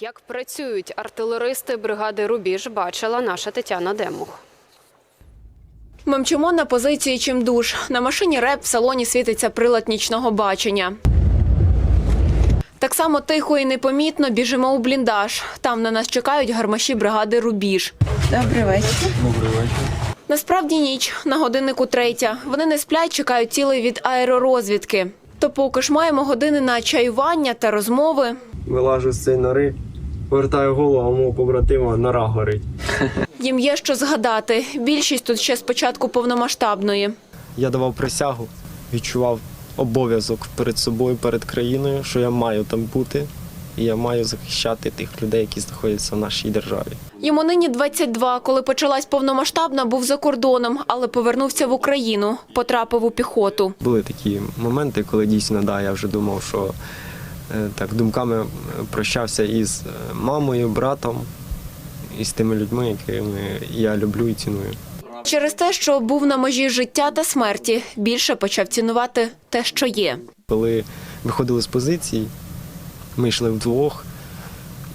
Як працюють артилеристи бригади Рубіж, бачила наша Тетяна Демух. Ми мчимо на позиції чимдуж. На машині реп в салоні світиться прилад нічного бачення. Так само тихо і непомітно біжимо у бліндаж. Там на нас чекають гармаші бригади Рубіж. Добрий вечір. Насправді ніч на годиннику третя. Вони не сплять, чекають цілий від аеророзвідки. То поки ж маємо години на чаювання та розмови. Вилажу з цієї нори, повертаю голову, а мого побратима нора горить. Їм є що згадати. Більшість тут ще з початку повномасштабної. Я давав присягу, відчував обов'язок перед собою, перед країною, що я маю там бути, і я маю захищати тих людей, які знаходяться в нашій державі. Йому нині 22. Коли почалась повномасштабна, був за кордоном, але повернувся в Україну. Потрапив у піхоту. Були такі моменти, коли дійсно да, я вже думав, що так думками е, прощався із е, мамою, братом, і з тими людьми, якими я люблю і ціную. Через те, що був на межі життя та смерті, більше почав цінувати те, що є. Коли виходили з позицій, ми йшли вдвох,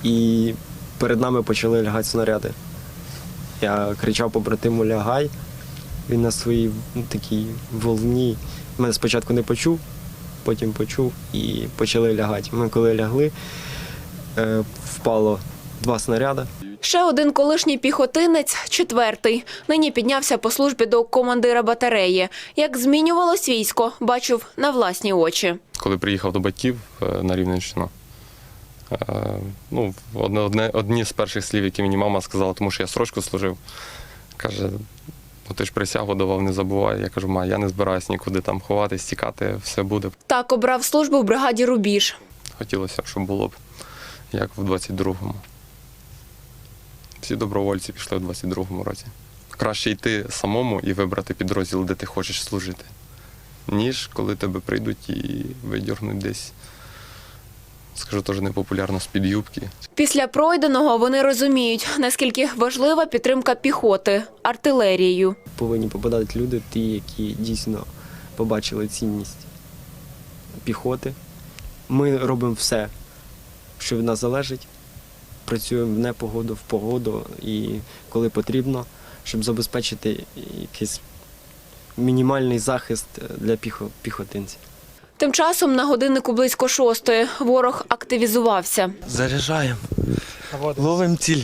і перед нами почали лягати снаряди. Я кричав побратиму лягай. Він на своїй такій волні. Мене спочатку не почув, потім почув і почали лягати. Ми коли лягли, е, впало два снаряди. Ще один колишній піхотинець, четвертий. Нині піднявся по службі до командира батареї. Як змінювалось військо, бачив на власні очі. коли приїхав до батьків е, на Рівненщину. е, Ну, одне, одне, одні з перших слів, які мені мама сказала, тому що я срочку служив, каже: ну ти ж присягу давав, не забувай. Я кажу, ма, я не збираюсь нікуди там ховатись, тікати, все буде. Так обрав службу в бригаді Рубіж. Хотілося б, щоб було б як в 22-му. Всі добровольці пішли в 22-му році. Краще йти самому і вибрати підрозділ, де ти хочеш служити, ніж коли тебе прийдуть і видірнуть десь, скажу теж непопулярно, з-під юбки. Після пройденого вони розуміють, наскільки важлива підтримка піхоти, артилерією. Повинні попадати люди, ті, які дійсно побачили цінність піхоти. Ми робимо все, що від нас залежить. Працюємо в непогоду, в погоду і коли потрібно, щоб забезпечити якийсь мінімальний захист для піхотинців. Тим часом на годиннику близько шостої ворог активізувався. Заряджаємо. Ловимо ціль.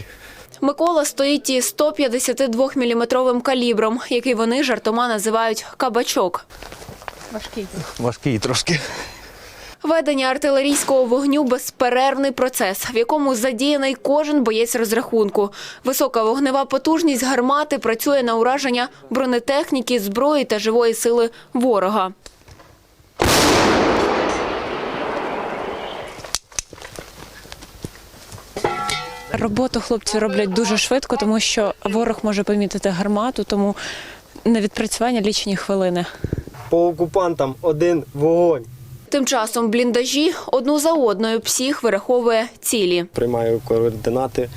Микола стоїть із 152-мм калібром, який вони жартома називають кабачок. Важкий трошки. Ведення артилерійського вогню безперервний процес, в якому задіяний кожен боєць розрахунку. Висока вогнева потужність гармати працює на ураження бронетехніки, зброї та живої сили ворога. Роботу хлопці роблять дуже швидко, тому що ворог може помітити гармату, тому на відпрацювання лічені хвилини. По окупантам один вогонь. Тим часом бліндажі одну за одною псих вираховує цілі. Приймаю координати,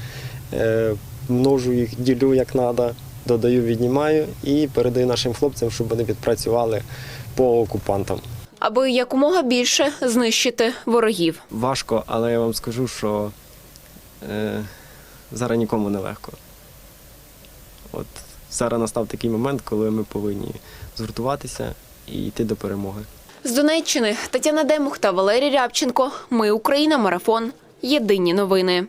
е, множу їх, ділю як треба, додаю, віднімаю і передаю нашим хлопцям, щоб вони відпрацювали по окупантам. аби якомога більше знищити ворогів. Важко, але я вам скажу, що зараз нікому не легко. От зараз настав такий момент, коли ми повинні згуртуватися і йти до перемоги. З Донеччини Тетяна Демух та Валерій Рябченко. Ми Україна. Марафон. Єдині новини.